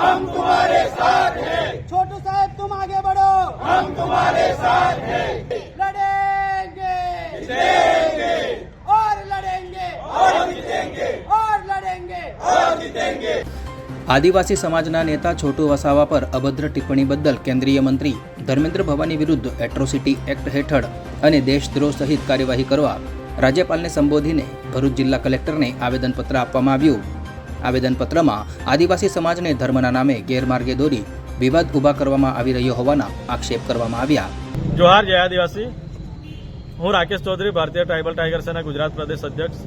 हम तुम्हारे साथ हैं। छोटू साहब तुम आगे बढ़ो। हम तुम्हारे साथ हैं। लड़ेंगे। जीतेंगे। और लड़ेंगे। और जीतेंगे। और लड़ेंगे। और जीतेंगे। આદિવાસી સમાજના નેતા છોટુ વસાવા પર અભદ્ર ટિપ્પણી બદલ કેન્દ્રીય મંત્રી ધર્મેન્દ્ર ભવાની વિરુદ્ધ એટ્રોસિટી એક્ટ હેઠળ અને દેશદ્રોહ સહિત કાર્યવાહી કરવા રાજ્યપાલને સંબોધીને ભરૂચ જિલ્લા કલેક્ટરને આવેદનપત્ર આપવામાં આવ્યું. આવેદનપત્રમાં આદિવાસી સમાજને ધર્મના નામે ગેરમાર્ગે દોરી વિવાદ ઊભા કરવામાં આવી રહ્યો હોવાના આક્ષેપ કરવામાં આવ્યા. જોહાર, જય આદિવાસી. હું રાકેશ ચૌધરી, ભારતીય ટ્રાઇબલ ટાઈગર સેના ગુજરાત પ્રદેશ અધ્યક્ષ.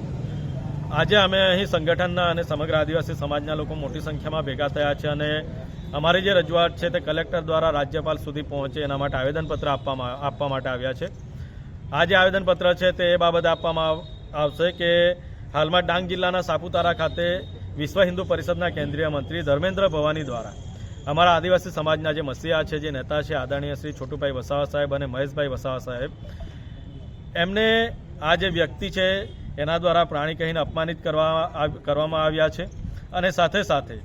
આજે અમે અહીં સંગઠનના અને સમગ્ર આદિવાસી સમાજના લોકો મોટી સંખ્યામાં ભેગા થયા છે અને અમારી જે રજૂઆત છે તે કલેક્ટર દ્વારા રાજ્યપાલ સુધી પહોંચે એના માટે આવેદનપત્ર આપવામાં આપવા માટે આવ્યા છે. આ જે આવેદનપત્ર છે તે એ બાબત આપવામાં આવશે કે હાલમાં ડાંગ જિલ્લાના સાપુતારા ખાતે વિશ્વ હિન્દુ પરિષદના કેન્દ્રીય મંત્રી ધર્મેન્દ્ર ભવાની દ્વારા. અમારા આદિવાસી સમાજના જે મસીહા છે, જે નેતા છે, આદરણીય શ્રી છોટુભાઈ વસાવા સાહેબ અને મહેશભાઈ વસાવા સાહેબ, એમને આ જે વ્યક્તિ છે, એના દ્વારા પ્રાણી કહીને અપમાનિત કરવા કરવામાં આવ્યા છે અને સાથે સાથે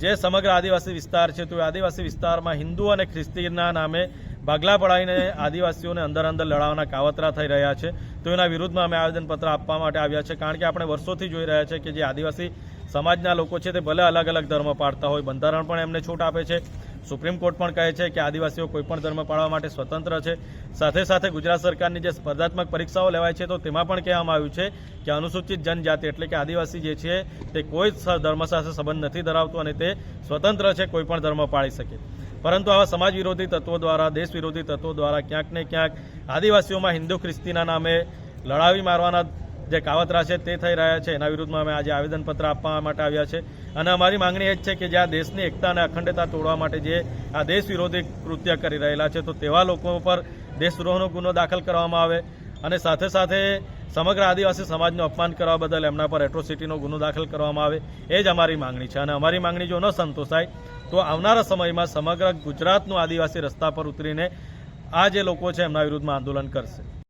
જે સમગ્ર આદિવાસી વિસ્તાર છે, તો એ આદિવાસી વિસ્તારમાં હિન્દુ અને ખ્રિસ્તીના નામે ભાગલા પડાવીને આદિવાસીઓને અંદર અંદર લડાવવાના કાવતરા થઈ રહ્યા છે. તો એના વિરુદ્ધમાં અમે આવેદનપત્ર આપવા માટે આવ્યા છે. કારણ કે આપણે વર્ષોથી જોઈ રહ્યા છે કે જે આદિવાસી સમાજના લોકો છે તે ભલે અલગ અલગ ધર્મ પાળતા હોય, બંધારણ પણ એમને છૂટ આપે છે. સુપ્રીમ કોર્ટ પણ કહે છે કે આદિવાસીઓ કોઈપણ ધર્મ પાળવા માટે સ્વતંત્ર છે. સાથે સાથે ગુજરાત સરકારની જે સ્પર્ધાત્મક પરીક્ષાઓ લેવાય છે તો તેમાં પણ કહેવામાં આવ્યું છે કે અનુસૂચિત જનજાતિ એટલે કે આદિવાસી જે છે તે કોઈ ધર્મ સાથે સંબંધ નથી ધરાવતો અને તે સ્વતંત્ર છે કોઈપણ ધર્મ પાળી શકે. પરંતુ આવા સમાજ વિરોધી તત્વો દ્વારા, દેશ વિરોધી તત્વો દ્વારા ક્યાંક ને ક્યાંક આદિવાસીઓમાં હિન્દુ ખ્રિસ્તીના નામે લડાવી મારવાના જે કાવતરા છે તે થઈ રહ્યા છે. એના વિરુદ્ધમાં અમે આજે આવેદનપત્ર આપવા માટે આવ્યા છે. અને અમારી માંગણી એ જ છે કે જે આ દેશની એકતા અને અખંડતા તોડવા માટે જે આ દેશ વિરોધી કૃત્ય કરી રહેલા છે, તો તેવા લોકો પર દેશદ્રોહનો ગુનો દાખલ કરવામાં આવે અને સાથે સાથે સમગ્ર આદિવાસી સમાજનું અપમાન કરવા બદલ એમના પર એટ્રોસિટીનો ગુનો દાખલ કરવામાં આવે, એ જ અમારી માંગણી છે. અને અમારી માંગણી જો ન સંતોષાય, તો આવનારા સમયમાં સમગ્ર ગુજરાતનું આદિવાસી રસ્તા પર ઉતરીને આ જે લોકો છે, એમના વિરુદ્ધમાં આંદોલન કરશે.